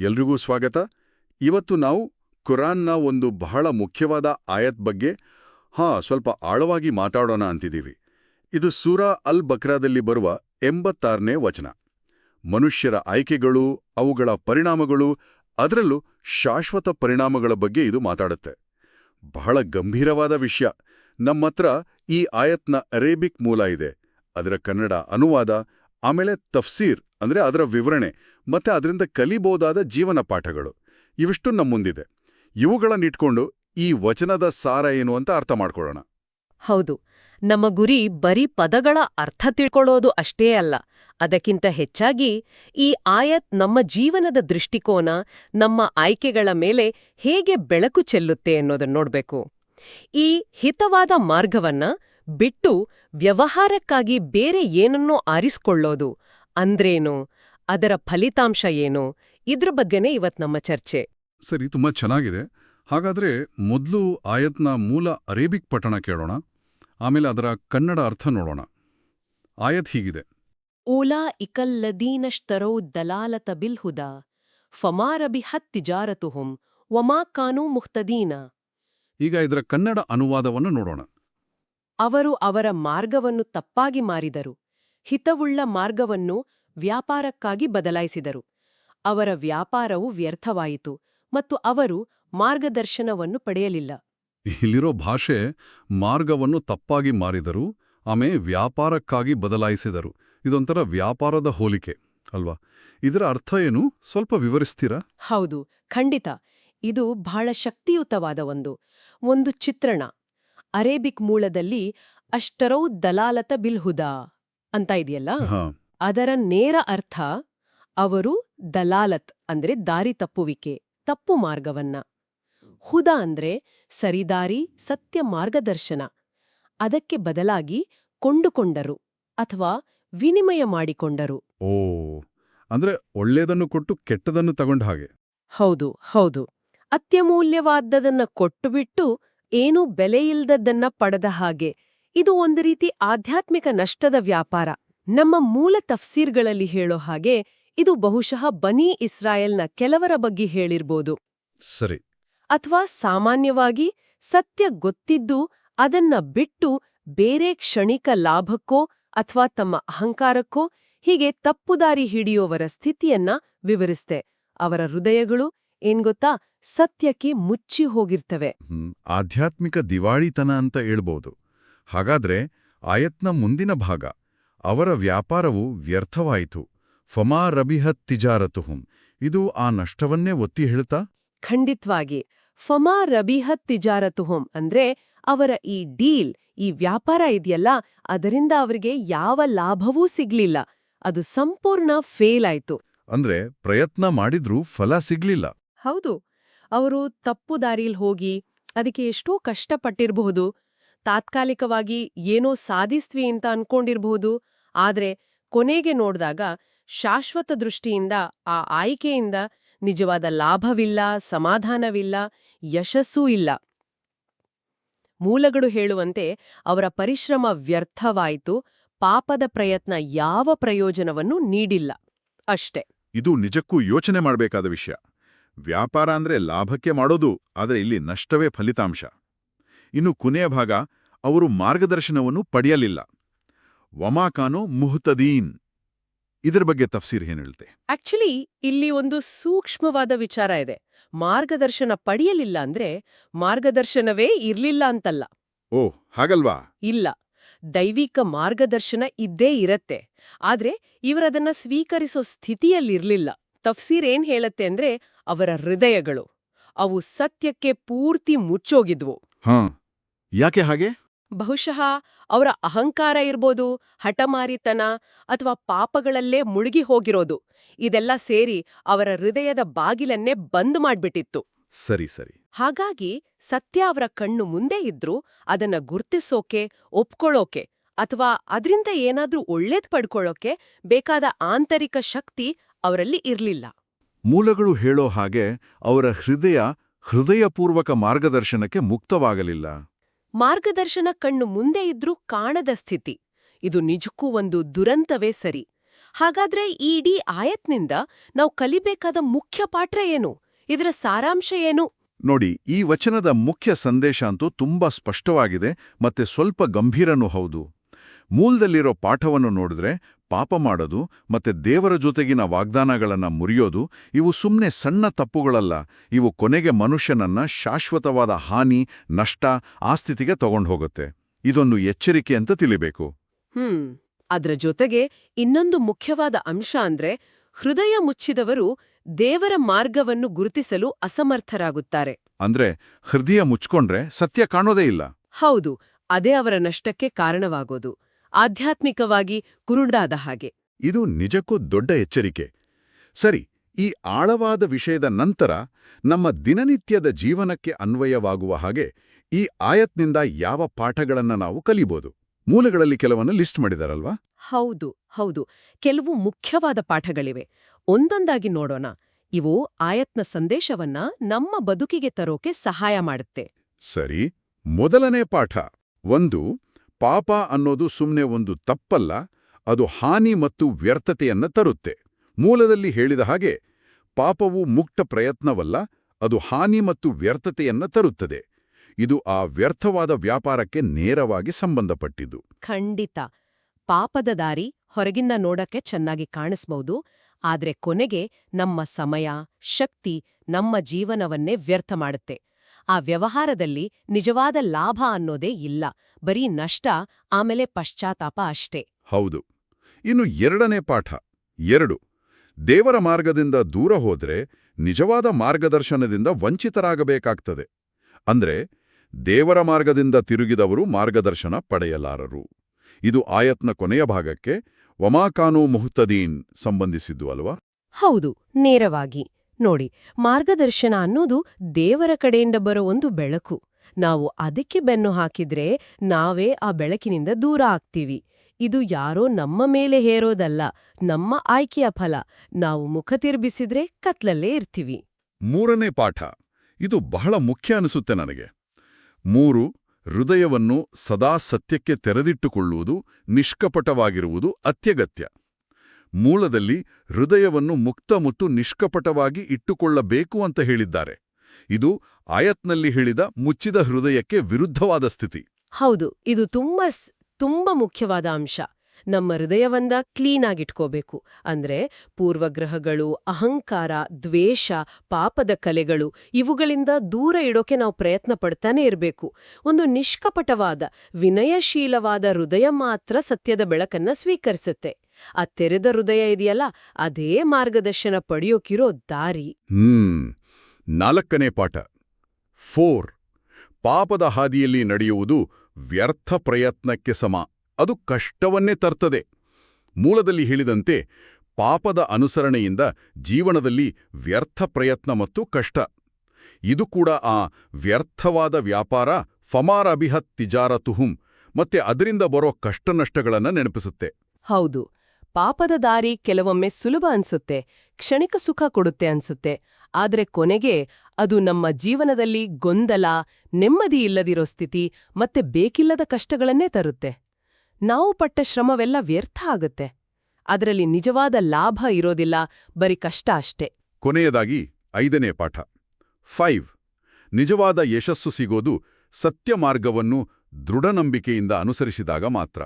ಎಲ್ರಿಗೂ ಸ್ವಾಗತ. ಇವತ್ತು ನಾವು ಕುರಾನ್ನ ಒಂದು ಬಹಳ ಮುಖ್ಯವಾದ ಆಯತ್ ಬಗ್ಗೆ, ಹಾ, ಸ್ವಲ್ಪ ಆಳವಾಗಿ ಮಾತಾಡೋಣ ಅಂತಿದ್ದೀವಿ. ಇದು ಸೂರಾ ಅಲ್ ಬಕ್ರಾದಲ್ಲಿ ಬರುವ ಎಂಬತ್ತಾರನೇ ವಚನ. ಮನುಷ್ಯರ ಆಯ್ಕೆಗಳು, ಅವುಗಳ ಪರಿಣಾಮಗಳು, ಅದರಲ್ಲೂ ಶಾಶ್ವತ ಪರಿಣಾಮಗಳ ಬಗ್ಗೆ ಇದು ಮಾತಾಡುತ್ತೆ. ಬಹಳ ಗಂಭೀರವಾದ ವಿಷಯ. ನಮ್ಮತ್ರ ಈ ಆಯತ್ನ ಅರೇಬಿಕ್ ಮೂಲ ಇದೆ. ಅದರ ಕನ್ನಡ ಅನುವಾದ ಆಮೇಲೆ ತಫ್ಸೀರ್ ಅಂದ್ರೆ ಅದರ ವಿವರಣೆ, ಮತ್ತು ಅದರಿಂದ ಕಲಿಬೋದಾದ ಜೀವನ ಪಾಠಗಳು. ಇವಿಷ್ಟು ನಮ್ಮ ಮುಂದಿದೆ. ಇವುಗಳನ್ನಿಟ್ಕೊಂಡು ಈ ವಚನದ ಸಾರ ಏನು ಅಂತ ಅರ್ಥ ಮಾಡ್ಕೊಳ್ಳೋಣ. ಹೌದು. ನಮ್ಮ ಗುರಿ ಬರೀ ಪದಗಳ ಅರ್ಥ ತಿಳ್ಕೊಳ್ಳೋದು ಅಷ್ಟೇ ಅಲ್ಲ. ಅದಕ್ಕಿಂತ ಹೆಚ್ಚಾಗಿ ಈ ಆಯತ್ ನಮ್ಮ ಜೀವನದ ದೃಷ್ಟಿಕೋನ, ನಮ್ಮ ಆಯ್ಕೆಗಳ ಮೇಲೆ ಹೇಗೆ ಬೆಳಕು ಚೆಲ್ಲುತ್ತೆ ಅನ್ನೋದನ್ನ ನೋಡ್ಬೇಕು. ಈ ಹಿತವಾದ ಮಾರ್ಗವನ್ನ ಬಿಟ್ಟು ವ್ಯವಹಾರಕ್ಕಾಗಿ ಬೇರೆ ಏನನ್ನೋ ಆರಿಸ್ಕೊಳ್ಳೋದು ಅಂದ್ರೇನು? ಅದರ ಫಲಿತಾಂಶ ಏನು? ಇದ್ರ ಬಗ್ಗೆನೇ ಇವತ್ ನಮ್ಮ ಚರ್ಚೆ. ಸರಿ ತುಂಬಾ ಚೆನ್ನಾಗಿದೆ. ಹಾಗಾದ್ರೆ ಮೊದಲು ಆಯತ್ನ ಮೂಲ ಅರೇಬಿಕ್ ಪಠಣ ಕೇಳೋಣ. ಆಮೇಲೆ ಅದರ ಕನ್ನಡ ಅರ್ಥ ನೋಡೋಣ. ಆಯತ್ ಹೀಗಿದೆ. ಓಲಾ ಇಕಲ್ಲದೀನಶ್ತರೌ ದಲಾಲತ ಬಿಲ್ಹುದ ಫಮಾರಬಿ ಹತ್ತಿಜಾರತುಹುಂ ವಮಾ ಕಾನೂ ಮುಹ್ತದೀನ. ಈಗ ಇದರ ಕನ್ನಡ ಅನುವಾದವನ್ನು ನೋಡೋಣ. ಅವರು ಅವರ ಮಾರ್ಗವನ್ನು ತಪ್ಪಾಗಿ ಮಾರಿದರು. ಹಿತವುಳ್ಳ ಮಾರ್ಗವನ್ನು ವ್ಯಾಪಾರಕ್ಕಾಗಿ ಬದಲಾಯಿಸಿದರು. ಅವರ ವ್ಯಾಪಾರವು ವ್ಯರ್ಥವಾಯಿತು ಮತ್ತು ಅವರು ಮಾರ್ಗದರ್ಶನವನ್ನು ಪಡೆಯಲಿಲ್ಲ. ಇಲ್ಲಿರೋ ಭಾಷೆ ಮಾರ್ಗವನ್ನು ತಪ್ಪಾಗಿ ಮಾರಿದರು ಆಮೆ ವ್ಯಾಪಾರಕ್ಕಾಗಿ ಬದಲಾಯಿಸಿದರು. ಇದೊಂಥರ ವ್ಯಾಪಾರದ ಹೋಲಿಕೆ ಅಲ್ವಾ? ಇದರ ಅರ್ಥ ಏನು? ಸ್ವಲ್ಪ ವಿವರಿಸ್ತೀರಾ? ಹೌದು ಖಂಡಿತ. ಇದು ಬಹಳ ಶಕ್ತಿಯುತವಾದ ಒಂದು ಒಂದು ಚಿತ್ರಣ. ಅರೇಬಿಕ್ ಮೂಲದಲ್ಲಿ ಅಷ್ಟರೌ ದಲಾಲತ ಬಿಲ್ಹುದಾ ಅಂತ ಇದೆಯಲ್ಲ? ಅದರ ನೇರ ಅರ್ಥ ಅವರು ದಲಾಲತ್ ಅಂದ್ರೆ ದಾರಿ ತಪ್ಪುವಿಕೆ ತಪ್ಪು ಮಾರ್ಗವನ್ನ. ಹುದ ಅಂದ್ರೆ ಸರಿದಾರಿ ಸತ್ಯ ಮಾರ್ಗದರ್ಶನ. ಅದಕ್ಕೆ ಬದಲಾಗಿ ಕೊಂಡುಕೊಂಡರು ಅಥವಾ ವಿನಿಮಯ ಮಾಡಿಕೊಂಡರು. ಓ ಅಂದ್ರೆ ಒಳ್ಳೆಯದನ್ನು ಕೊಟ್ಟು ಕೆಟ್ಟದನ್ನು ತಗೊಂಡ ಹಾಗೆ. ಹೌದು ಹೌದು. ಅತ್ಯಮೂಲ್ಯವಾದದನ್ನ ಕೊಟ್ಟುಬಿಟ್ಟು ಏನೂ ಬೆಲೆಯಿಲ್ಲದದ್ದನ್ನ ಪಡೆದ ಹಾಗೆ. ಇದು ಒಂದು ರೀತಿ ಆಧ್ಯಾತ್ಮಿಕ ನಷ್ಟದ ವ್ಯಾಪಾರ. ನಮ್ಮ ಮೂಲ ತಫ್ಸೀರ್ಗಳಲ್ಲಿ ಹೇಳೋ ಹಾಗೆ ಇದು ಬಹುಶಃ ಬನೀ ಇಸ್ರಾಯೇಲ್ನ ಕೆಲವರ ಬಗ್ಗೆ ಹೇಳಿರ್ಬೋದು. ಸರಿ. ಅಥವಾ ಸಾಮಾನ್ಯವಾಗಿ ಸತ್ಯ ಗೊತ್ತಿದ್ದು ಅದನ್ನ ಬಿಟ್ಟು ಬೇರೆ ಕ್ಷಣಿಕ ಲಾಭಕ್ಕೋ ಅಥವಾ ತಮ್ಮ ಅಹಂಕಾರಕ್ಕೋ ಹೀಗೆ ತಪ್ಪುದಾರಿ ಹಿಡಿಯೋವರ ಸ್ಥಿತಿಯನ್ನ ವಿವರಿಸ್ತೆ. ಅವರ ಹೃದಯಗಳು ಏನ್ಗೊತ್ತಾ ಸತ್ಯಕ್ಕೆ ಮುಚ್ಚಿ ಹೋಗಿರ್ತವೆ. ಆಧ್ಯಾತ್ಮಿಕ ದಿವಾಳಿತನ ಅಂತ ಹೇಳ್ಬೋದು. ಹಾಗಾದ್ರೆ ಆಯತ್ನ ಮುಂದಿನ ಭಾಗ. ಅವರ ವ್ಯಾಪಾರವು ವ್ಯರ್ಥವಾಯಿತು. ಫಮಾ ರಬಿಹತ್ ತಿಜಾರತುಹುಂ. ಇದು ಆ ನಷ್ಟವನ್ನೇ ಒತ್ತಿ ಹೇಳ್ತಾ? ಖಂಡಿತ್ವಾಗಿ. ಫಮಾ ರಬಿಹತ್ ತಿಜಾರತುಹುಂ ಅಂದ್ರೆ ಅವರ ಈ ಡೀಲ್ ಈ ವ್ಯಾಪಾರ ಇದೆಯಲ್ಲ ಅದರಿಂದ ಅವರಿಗೆ ಯಾವ ಲಾಭವೂ ಸಿಗ್ಲಿಲ್ಲ. ಅದು ಸಂಪೂರ್ಣ ಫೇಲ್ ಆಯ್ತು. ಅಂದ್ರೆ ಪ್ರಯತ್ನ ಮಾಡಿದ್ರೂ ಫಲ ಸಿಗ್ಲಿಲ್ಲ. ಹೌದು, ಅವರು ತಪ್ಪು ದಾರಿಲ್ ಹೋಗಿ ಅದಕ್ಕೆ ಎಷ್ಟೋ ಕಷ್ಟಪಟ್ಟಿರಬಹುದು. ತಾತ್ಕಾಲಿಕವಾಗಿ ಏನೋ ಸಾಧಿಸ್ತ್ವಿ ಅಂತ ಅನ್ಕೊಂಡಿರಬಹುದು. ಆದರೆ ಕೊನೆಗೆ ನೋಡಿದಾಗ ಶಾಶ್ವತ ದೃಷ್ಟಿಯಿಂದ, ಆ ಆಯ್ಕೆಯಿಂದ ನಿಜವಾದ ಲಾಭವಿಲ್ಲ, ಸಮಾಧಾನವಿಲ್ಲ, ಯಶಸ್ಸೂ ಇಲ್ಲ. ಮೂಲಗಳು ಹೇಳುವಂತೆ ಅವರ ಪರಿಶ್ರಮ ವ್ಯರ್ಥವಾಯಿತು. ಪಾಪದ ಪ್ರಯತ್ನ ಯಾವ ಪ್ರಯೋಜನವನ್ನು ನೀಡಿಲ್ಲ. ಅಷ್ಟೇ. ಇದು ನಿಜಕ್ಕೂ ಯೋಚನೆ ಮಾಡಬೇಕಾದ ವಿಷಯ. ವ್ಯಾಪಾರ ಅಂದ್ರೆ ಲಾಭಕ್ಕೆ ಮಾಡೋದು ಆದರೆ ಇಲ್ಲಿ ನಷ್ಟವೇ ಫಲಿತಾಂಶ. ಇನ್ನು ಕೊನೆಯ ಭಾಗ ಅವರು ಮಾರ್ಗದರ್ಶನವನ್ನು ಪಡೆಯಲಿಲ್ಲ. ವಮಾಕಾನು ಮುಹ್ತದೀನ್. ಇದರ ಬಗ್ಗೆ ತಫ್ಸೀರ್ ಏನ್ ಹೇಳುತ್ತೆ ಆಕ್ಚುಲಿ ಇಲ್ಲಿ ಒಂದು ಸೂಕ್ಷ್ಮವಾದ ವಿಚಾರ ಇದೆ. ಮಾರ್ಗದರ್ಶನ ಪಡೆಯಲಿಲ್ಲ ಅಂದ್ರೆ ಮಾರ್ಗದರ್ಶನವೇ ಇರ್ಲಿಲ್ಲ ಅಂತಲ್ಲ. ಓ ಹಾಗಲ್ವಾ? ಇಲ್ಲ. ದೈವಿಕ ಮಾರ್ಗದರ್ಶನ ಇದ್ದೇ ಇರತ್ತೆ. ಆದ್ರೆ ಇವರದನ್ನ ಸ್ವೀಕರಿಸೋ ಸ್ಥಿತಿಯಲ್ಲಿರ್ಲಿಲ್ಲ. ತಫ್ಸೀರ್ ಏನ್ ಹೇಳತ್ತೆ ಅಂದ್ರೆ ಅವರ ಹೃದಯಗಳು. ಅವು ಸತ್ಯಕ್ಕೆ ಪೂರ್ತಿ ಮುಚ್ಚೋಗಿದ್ವು. ಹಾ ಯಾಕೆ ಹಾಗೆ? ಬಹುಶಃ ಅವರ ಅಹಂಕಾರ ಇರ್ಬೋದು ಹಠಮಾರಿತನ ಅಥವಾ ಪಾಪಗಳಲ್ಲೇ ಮುಳುಗಿ ಹೋಗಿರೋದು. ಇದೆಲ್ಲ ಸೇರಿ ಅವರ ಹೃದಯದ ಬಾಗಿಲನ್ನೇ ಬಂದ್ ಮಾಡ್ಬಿಟ್ಟಿತ್ತು. ಸರಿ ಸರಿ. ಹಾಗಾಗಿ ಸತ್ಯ ಅವರ ಕಣ್ಣು ಮುಂದೆ ಇದ್ರೂ ಅದನ್ನ ಗುರ್ತಿಸೋಕೆ ಒಪ್ಕೊಳ್ಳೋಕೆ ಅಥವಾ ಅದರಿಂದ ಏನಾದ್ರೂ ಒಳ್ಳೇದ್ ಪಡ್ಕೊಳ್ಳೋಕೆ ಬೇಕಾದ ಆಂತರಿಕ ಶಕ್ತಿ ಅವರಲ್ಲಿ ಇರ್ಲಿಲ್ಲ. ಮೂಲಗಳು ಹೇಳೋ ಹಾಗೆ ಅವರ ಹೃದಯ ಹೃದಯಪೂರ್ವಕ ಮಾರ್ಗದರ್ಶನಕ್ಕೆ ಮುಕ್ತವಾಗಲಿಲ್ಲ. ಮಾರ್ಗದರ್ಶನ ಕಣ್ಣು ಮುಂದೆ ಇದ್ರೂ ಕಾಣದ ಸ್ಥಿತಿ. ಇದು ನಿಜಕ್ಕೂ ಒಂದು ದುರಂತವೇ ಸರಿ. ಹಾಗಾದ್ರೆ ಈ ಇಡೀ ಆಯತ್ನಿಂದ ನಾವು ಕಲಿಬೇಕಾದ ಮುಖ್ಯ ಪಾಠ ಏನು? ಇದರ ಸಾರಾಂಶ ಏನು? ನೋಡಿ ಈ ವಚನದ ಮುಖ್ಯ ಸಂದೇಶ ಅಂತೂ ತುಂಬಾ ಸ್ಪಷ್ಟವಾಗಿದೆ ಮತ್ತೆ ಸ್ವಲ್ಪ ಗಂಭೀರನೂ ಹೌದು. ಮೂಲದಲ್ಲಿರೋ ಪಾಠವನ್ನು ನೋಡಿದ್ರೆ ಪಾಪ ಮಾಡೋದು ಮತ್ತೆ ದೇವರ ಜೊತೆಗಿನ ವಾಗ್ದಾನಗಳನ್ನ ಮುರಿಯೋದು ಇವು ಸುಮ್ಮನೆ ಸಣ್ಣ ತಪ್ಪುಗಳಲ್ಲ. ಇವು ಕೊನೆಗೆ ಮನುಷ್ಯನನ್ನ ಶಾಶ್ವತವಾದ ಹಾನಿ ನಷ್ಟ ಆ ಸ್ಥಿತಿಗೆ ತಗೊಂಡು ಹೋಗುತ್ತೆ. ಇದೊಂದು ಎಚ್ಚರಿಕೆ ಅಂತ ತಿಳಿಬೇಕು. ಹ್ಮ್. ಅದರ ಜೊತೆಗೆ ಇನ್ನೊಂದು ಮುಖ್ಯವಾದ ಅಂಶ ಅಂದ್ರೆ ಹೃದಯ ಮುಚ್ಚಿದವರು ದೇವರ ಮಾರ್ಗವನ್ನು ಗುರುತಿಸಲು ಅಸಮರ್ಥರಾಗುತ್ತಾರೆ. ಅಂದ್ರೆ ಹೃದಯ ಮುಚ್ಕೊಂಡ್ರೆ ಸತ್ಯ ಕಾಣೋದೇ ಇಲ್ಲ. ಹೌದು ಅದೇ ಅವರ ನಷ್ಟಕ್ಕೆ ಕಾರಣವಾಗೋದು. ಆಧ್ಯಾತ್ಮಿಕವಾಗಿ ಕುರುಡಾದ ಹಾಗೆ. ಇದು ನಿಜಕ್ಕೂ ದೊಡ್ಡ ಎಚ್ಚರಿಕೆ. ಸರಿ ಈ ಆಳವಾದ ವಿಷಯದ ನಂತರ ನಮ್ಮ ದಿನನಿತ್ಯದ ಜೀವನಕ್ಕೆ ಅನ್ವಯವಾಗುವ ಹಾಗೆ ಈ ಆಯತ್ನಿಂದ ಯಾವ ಪಾಠಗಳನ್ನು ನಾವು ಕಲಿಬೋದು? ಮೂಲಗಳಲ್ಲಿ ಕೆಲವನ್ನು ಲಿಸ್ಟ್ ಮಾಡಿದಾರಲ್ವಾ? ಹೌದು ಹೌದು. ಕೆಲವು ಮುಖ್ಯವಾದ ಪಾಠಗಳಿವೆ. ಒಂದೊಂದಾಗಿ ನೋಡೋಣ. ಇವು ಆಯತ್ನ ಸಂದೇಶವನ್ನ ನಮ್ಮ ಬದುಕಿಗೆ ತರೋಕೆ ಸಹಾಯ ಮಾಡುತ್ತೆ. ಸರಿ ಮೊದಲನೇ ಪಾಠ. ಒಂದು ಪಾಪ ಅನ್ನೋದು ಸುಮ್ಮನೆ ಒಂದು ತಪ್ಪಲ್ಲ, ಅದು ಹಾನಿ ಮತ್ತು ವ್ಯರ್ಥತೆಯನ್ನು ತರುತ್ತೆ. ಮೂಲದಲ್ಲಿ ಹೇಳಿದ ಹಾಗೆ, ಪಾಪವು ಮುಕ್ತ ಪ್ರಯತ್ನವಲ್ಲ, ಅದು ಹಾನಿ ಮತ್ತು ವ್ಯರ್ಥತೆಯನ್ನ ತರುತ್ತದೆ. ಇದು ಆ ವ್ಯರ್ಥವಾದ ವ್ಯಾಪಾರಕ್ಕೆ ನೇರವಾಗಿ ಸಂಬಂಧಪಟ್ಟಿದ್ದು. ಖಂಡಿತ. ಪಾಪದ ದಾರಿ ಹೊರಗಿಂದ ನೋಡಕ್ಕೆ ಚೆನ್ನಾಗಿ ಕಾಣಿಸ್ಬಹುದು ಆದ್ರೆ ಕೊನೆಗೆ ನಮ್ಮ ಸಮಯ, ಶಕ್ತಿ ನಮ್ಮ ಜೀವನವನ್ನೇ ವ್ಯರ್ಥ ಮಾಡುತ್ತೆ. ಆ ವ್ಯವಹಾರದಲ್ಲಿ ನಿಜವಾದ ಲಾಭ ಅನ್ನೋದೇ ಇಲ್ಲ. ಬರೀ ನಷ್ಟ ಆಮೇಲೆ ಪಶ್ಚಾತ್ತಾಪ ಅಷ್ಟೇ. ಹೌದು. ಇನ್ನು ಎರಡನೇ ಪಾಠ ಎರಡು. ದೇವರ ಮಾರ್ಗದಿಂದ ದೂರ ಹೋದ್ರೆ ನಿಜವಾದ ಮಾರ್ಗದರ್ಶನದಿಂದ ವಂಚಿತರಾಗಬೇಕಾಗ್ತದೆ. ಅಂದ್ರೆ ದೇವರ ಮಾರ್ಗದಿಂದ ತಿರುಗಿದವರು ಮಾರ್ಗದರ್ಶನ ಪಡೆಯಲಾರರು. ಇದು ಆಯತ್ನ ಕೊನೆಯ ಭಾಗಕ್ಕೆ ವಮಾಕಾನು ಮುಹುತದೀನ್ ಸಂಬಂಧಿಸಿದ್ದು ಅಲ್ವಾ? ಹೌದು ನೇರವಾಗಿ. ನೋಡಿ, ಮಾರ್ಗದರ್ಶನ ಅನ್ನೋದು ದೇವರ ಕಡೆಯಿಂದ ಬರೋ ಒಂದು ಬೆಳಕು. ನಾವು ಅದಕ್ಕೆ ಬೆನ್ನು ಹಾಕಿದ್ರೆ ನಾವೇ ಆ ಬೆಳಕಿನಿಂದ ದೂರ ಆಗ್ತೀವಿ. ಇದು ಯಾರೋ ನಮ್ಮ ಮೇಲೆ ಹೇರೋದಲ್ಲ, ನಮ್ಮ ಆಯ್ಕೆಯ ಫಲ. ನಾವು ಮುಖ ತಿರುಗಿಸಿದ್ರೆ ಕತ್ಲಲ್ಲೇ ಇರ್ತೀವಿ. ಮೂರನೇ ಪಾಠ. ಇದು ಬಹಳ ಮುಖ್ಯ ಅನಿಸುತ್ತೆ ನನಗೆ. ಮೂರು, ಹೃದಯವನ್ನು ಸದಾ ಸತ್ಯಕ್ಕೆ ತೆರೆದಿಟ್ಟುಕೊಳ್ಳುವುದು ನಿಷ್ಕಪಟವಾಗಿರುವುದು ಅತ್ಯಗತ್ಯ. ಮೂಲದಲ್ಲಿ ಹೃದಯವನ್ನು ಮುಕ್ತ ಮತ್ತು ನಿಷ್ಕಪಟವಾಗಿ ಇಟ್ಟುಕೊಳ್ಳಬೇಕು ಅಂತ ಹೇಳಿದ್ದಾರೆ. ಇದು ಆಯತ್ನಲ್ಲಿ ಹೇಳಿದ ಮುಚ್ಚಿದ ಹೃದಯಕ್ಕೆ ವಿರುದ್ಧವಾದ ಸ್ಥಿತಿ. ಹೌದು, ಇದು ತುಂಬ ತುಂಬಾ ಮುಖ್ಯವಾದ ಅಂಶ. ನಮ್ಮ ಹೃದಯವನ್ನ ಕ್ಲೀನ್ ಆಗಿಟ್ಕೋಬೇಕು. ಅಂದ್ರೆ ಪೂರ್ವಗ್ರಹಗಳು, ಅಹಂಕಾರ, ದ್ವೇಷ, ಪಾಪದ ಕಲೆಗಳು, ಇವುಗಳಿಂದ ದೂರ ಇಡೋಕೆ ನಾವು ಪ್ರಯತ್ನ ಪಡ್ತಾನೆ ಇರಬೇಕು. ಒಂದು ನಿಷ್ಕಪಟವಾದ, ವಿನಯಶೀಲವಾದ ಹೃದಯ ಮಾತ್ರ ಸತ್ಯದ ಬೆಳಕನ್ನ ಸ್ವೀಕರಿಸುತ್ತೆ. ಆ ತೆರೆದ ಹೃದಯ ಇದೆಯಲ್ಲ ಅದೇ ಮಾರ್ಗದರ್ಶನ ಪಡೆಯೋಕಿರೋ ದಾರಿ. ಹ್ಮ್ ನಾಲ್ಕನೇ ಪಾಠ. ಫೋರ್ ಪಾಪದ ಹಾದಿಯಲ್ಲಿ ನಡೆಯುವುದು ವ್ಯರ್ಥ ಪ್ರಯತ್ನಕ್ಕೆ ಸಮ. ಅದು ಕಷ್ಟವನ್ನೇ ತರ್ತದೆ. ಮೂಲದಲ್ಲಿ ಹೇಳಿದಂತೆ ಪಾಪದ ಅನುಸರಣೆಯಿಂದ ಜೀವನದಲ್ಲಿ ವ್ಯರ್ಥ ಪ್ರಯತ್ನ ಮತ್ತು ಕಷ್ಟ. ಇದು ಕೂಡ ಆ ವ್ಯರ್ಥವಾದ ವ್ಯಾಪಾರ ಫಮಾರ್ ಅಭಿಹತ್ ತಿಜಾರತುಹುಂ ಮತ್ತೆ ಅದರಿಂದ ಬರೋ ಕಷ್ಟನಷ್ಟಗಳನ್ನು ನೆನಪಿಸುತ್ತೆ. ಹೌದು. ಪಾಪದ ದಾರಿ ಕೆಲವೊಮ್ಮೆ ಸುಲಭ ಅನ್ಸುತ್ತೆ, ಕ್ಷಣಿಕ ಸುಖ ಕೊಡುತ್ತೆ ಅನ್ಸುತ್ತೆ. ಆದರೆ ಕೊನೆಗೆ ಅದು ನಮ್ಮ ಜೀವನದಲ್ಲಿ ಗೊಂದಲ, ನೆಮ್ಮದಿ ಇಲ್ಲದಿರೋ ಸ್ಥಿತಿ ಮತ್ತೆ ಬೇಕಿಲ್ಲದ ಕಷ್ಟಗಳನ್ನೇ ತರುತ್ತೆ. ನಾವು ಪಟ್ಟ ಶ್ರಮವೆಲ್ಲ ವ್ಯರ್ಥ ಆಗುತ್ತೆ. ಅದರಲ್ಲಿ ನಿಜವಾದ ಲಾಭ ಇರೋದಿಲ್ಲ, ಬರೀ ಕಷ್ಟ ಅಷ್ಟೇ. ಕೊನೆಯದಾಗಿ ಐದನೇ ಪಾಠ. ಫೈವ್. ನಿಜವಾದ ಯಶಸ್ಸು ಸಿಗೋದು ಸತ್ಯ ಮಾರ್ಗವನ್ನು ದೃಢನಂಬಿಕೆಯಿಂದ ಅನುಸರಿಸಿದಾಗ ಮಾತ್ರ.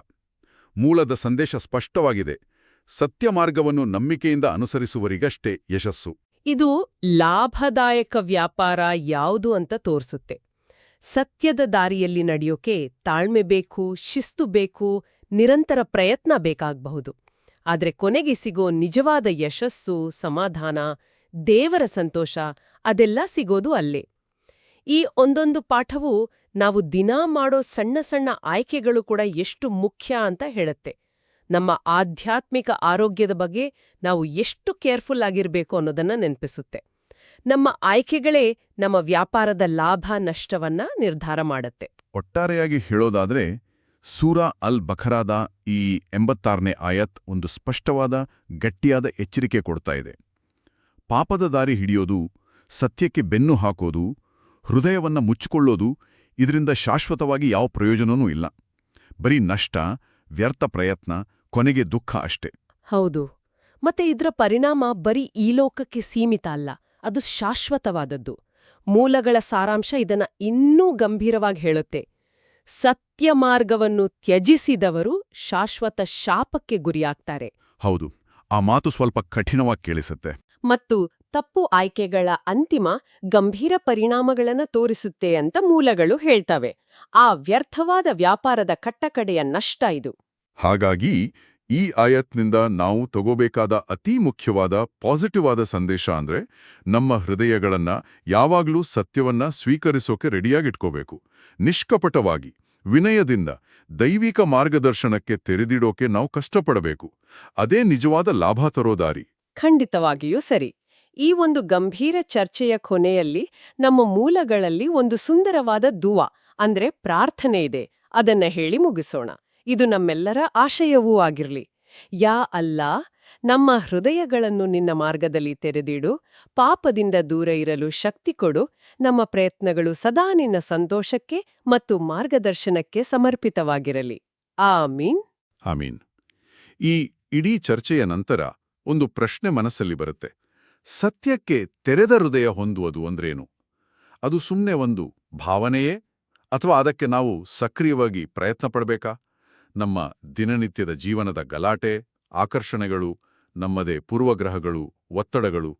ಮೂಲದ ಸಂದೇಶ ಸ್ಪಷ್ಟವಾಗಿದೆ. ಸತ್ಯ ಮಾರ್ಗವನ್ನು ನಂಬಿಕೆಯಿಂದ ಅನುಸರಿಸುವರಿಗಷ್ಟೇ ಯಶಸ್ಸು. ಇದು ಲಾಭದಾಯಕ ವ್ಯಾಪಾರ ಯಾವುದು ಅಂತ ತೋರಿಸುತ್ತೆ. ಸತ್ಯದ ದಾರಿಯಲ್ಲಿ ನಡೆಯೋಕೆ ತಾಳ್ಮೆ ಬೇಕು, ಶಿಸ್ತು ಬೇಕು, ನಿರಂತರ ಪ್ರಯತ್ನ ಬೇಕಾಗಬಹುದು. ಆದರೆ ಕೊನೆಗೆ ಸಿಗೋ ನಿಜವಾದ ಯಶಸ್ಸು, ಸಮಾಧಾನ, ದೇವರ ಸಂತೋಷ, ಅದೆಲ್ಲ ಸಿಗೋದು ಅಲ್ಲೇ. ಈ ಒಂದೊಂದು ಪಾಠವು ನಾವು ದಿನಾ ಮಾಡೋ ಸಣ್ಣ ಸಣ್ಣ ಆಯ್ಕೆಗಳು ಕೂಡ ಎಷ್ಟು ಮುಖ್ಯ ಅಂತ ಹೇಳುತ್ತೆ. ನಮ್ಮ ಆಧ್ಯಾತ್ಮಿಕ ಆರೋಗ್ಯದ ಬಗ್ಗೆ ನಾವು ಎಷ್ಟು ಕೇರ್ಫುಲ್ ಆಗಿರಬೇಕು ಅನ್ನೋದನ್ನ ನೆನಪಿಸುತ್ತೆ. ನಮ್ಮ ಆಯ್ಕೆಗಳೇ ನಮ್ಮ ವ್ಯಾಪಾರದ ಲಾಭ ನಷ್ಟವನ್ನ ನಿರ್ಧಾರ ಮಾಡುತ್ತೆ. ಒಟ್ಟಾರೆಯಾಗಿ ಹೇಳೋದಾದ್ರೆ, ಸೂರಾ ಅಲ್ ಬಖರಾದ ಈ ಎಂಬತ್ತಾರನೇ ಆಯತ್ ಒಂದು ಸ್ಪಷ್ಟವಾದ, ಗಟ್ಟಿಯಾದ ಎಚ್ಚರಿಕೆ ಕೊಡ್ತಾ ಇದೆ. ಪಾಪದ ದಾರಿ ಹಿಡಿಯೋದು, ಸತ್ಯಕ್ಕೆ ಬೆನ್ನು ಹಾಕೋದು, ಹೃದಯವನ್ನ ಮುಚ್ಚಿಕೊಳ್ಳೋದು ಇದರಿಂದ ಶಾಶ್ವತವಾಗಿ ಯಾವ ಪ್ರಯೋಜನವೂ ಇಲ್ಲ. ಬರೀ ನಷ್ಟ, ವ್ಯರ್ಥ ಪ್ರಯತ್ನ ಕೊನೆಗೆ ದುಃಖ ಅಷ್ಟೇ. ಹೌದು. ಮತ್ತೆ ಇದರ ಪರಿಣಾಮ ಬರೀ ಈ ಲೋಕಕ್ಕೆ ಸೀಮಿತ ಅಲ್ಲ ಅದು ಶಾಶ್ವತವಾದದ್ದು. ಮೂಲಗಳ ಸಾರಾಂಶ ಇದನ್ನ ಇನ್ನೂ ಗಂಭೀರವಾಗಿ ಹೇಳುತ್ತೆ. ಸತ್ಯ ಮಾರ್ಗವನ್ನು ತ್ಯಜಿಸಿದವರು ಶಾಶ್ವತ ಶಾಪಕ್ಕೆ ಗುರಿಯಾಗ್ತಾರೆ. ಹೌದು. ಆ ಮಾತು ಸ್ವಲ್ಪ ಕಠಿಣವಾಗಿ ಕೇಳಿಸುತ್ತೆ. ಮತ್ತು ತಪ್ಪು ಆಯ್ಕೆಗಳ ಅಂತಿಮ ಗಂಭೀರ ಪರಿಣಾಮಗಳನ್ನು ತೋರಿಸುತ್ತೆ ಅಂತ ಮೂಲಗಳು ಹೇಳ್ತವೆ. ಆ ವ್ಯರ್ಥವಾದ ವ್ಯಾಪಾರದ ಕಟ್ಟಕಡೆಯ ನಷ್ಟ ಇದು. ಹಾಗಾಗಿ ಈ ಆಯತ್ನಿಂದ ನಾವು ತಗೋಬೇಕಾದ ಅತಿ ಮುಖ್ಯವಾದ ಪಾಸಿಟಿವ್ ಆದ ಸಂದೇಶ ಅಂದ್ರೆ ನಮ್ಮ ಹೃದಯಗಳನ್ನ ಯಾವಾಗಲೂ ಸತ್ಯವನ್ನ ಸ್ವೀಕರಿಸೋಕೆ ರೆಡಿಯಾಗಿಟ್ಕೋಬೇಕು. ನಿಷ್ಕಪಟವಾಗಿ, ವಿನಯದಿಂದ, ದೈವಿಕ ಮಾರ್ಗದರ್ಶನಕ್ಕೆ ತೆರೆದಿಡೋಕೆ ನಾವು ಕಷ್ಟಪಡಬೇಕು. ಅದೇ ನಿಜವಾದ ಲಾಭ ತರೋ ದಾರಿ. ಖಂಡಿತವಾಗಿಯೂ ಸರಿ. ಈ ಒಂದು ಗಂಭೀರ ಚರ್ಚೆಯ ಕೊನೆಯಲ್ಲಿ ನಮ್ಮ ಮೂಲಗಳಲ್ಲಿ ಒಂದು ಸುಂದರವಾದ ದುವಾ ಅಂದ್ರೆ ಪ್ರಾರ್ಥನೆ ಇದೆ. ಅದನ್ನ ಹೇಳಿ ಮುಗಿಸೋಣ. ಇದು ನಮ್ಮೆಲ್ಲರ ಆಶಯವೂ ಆಗಿರ್ಲಿ. ಯಾ ಅಲ್ಲಾ, ನಮ್ಮ ಹೃದಯಗಳನ್ನು ನಿನ್ನ ಮಾರ್ಗದಲ್ಲಿ ತೆರೆದಿಡು, ಪಾಪದಿಂದ ದೂರ ಇರಲು ಶಕ್ತಿ ಕೊಡು, ನಮ್ಮ ಪ್ರಯತ್ನಗಳು ಸದಾ ನಿನ್ನ ಸಂತೋಷಕ್ಕೆ ಮತ್ತು ಮಾರ್ಗದರ್ಶನಕ್ಕೆ ಸಮರ್ಪಿತವಾಗಿರಲಿ. ಆಮೀನ್. ಆಮೀನ್. ಈ ಇಡೀ ಚರ್ಚೆಯ ನಂತರ ಒಂದು ಪ್ರಶ್ನೆ ಮನಸ್ಸಲ್ಲಿ ಬರುತ್ತೆ. ಸತ್ಯಕ್ಕೆ ತೆರೆದ ಹೃದಯ ಹೊಂದುವುದು ಅಂದ್ರೇನು? ಅದು ಸುಮ್ಮನೆ ಒಂದು ಭಾವನೆಯೇ ಅಥವಾ ಅದಕ್ಕೆ ನಾವು ಸಕ್ರಿಯವಾಗಿ ಪ್ರಯತ್ನ ಪಡಬೇಕಾ? ನಮ್ಮ ದಿನನಿತ್ಯದ ಜೀವನದ ಗಲಾಟೆ, ಆಕರ್ಷಣೆಗಳು, ನಮ್ಮದೇ ಪೂರ್ವಗ್ರಹಗಳು, ಒತ್ತಡಗಳು,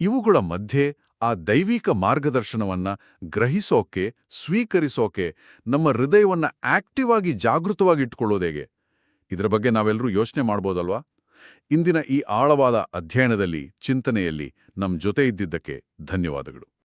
ಇವುಗಳ ಮಧ್ಯೆ ಆ ದೈವಿಕ ಮಾರ್ಗದರ್ಶನವನ್ನ ಗ್ರಹಿಸೋಕೆ, ಸ್ವೀಕರಿಸೋಕೆ, ನಮ್ಮ ಹೃದಯವನ್ನ ಆಕ್ಟಿವ್ ಆಗಿ ಜಾಗೃತವಾಗಿ ಇಟ್ಕೊಳ್ಳೋದೇಗೆ ಇದರ ಬಗ್ಗೆ ನಾವೆಲ್ಲರೂ ಯೋಚನೆ ಮಾಡ್ಬೋದಲ್ವಾ? ಇಂದಿನ ಈ ಆಳವಾದ ಅಧ್ಯಯನದಲ್ಲಿ, ಚಿಂತನೆಯಲ್ಲಿ ನಮ್ಮ ಜೊತೆ ಇದ್ದಿದ್ದಕ್ಕೆ ಧನ್ಯವಾದಗಳು.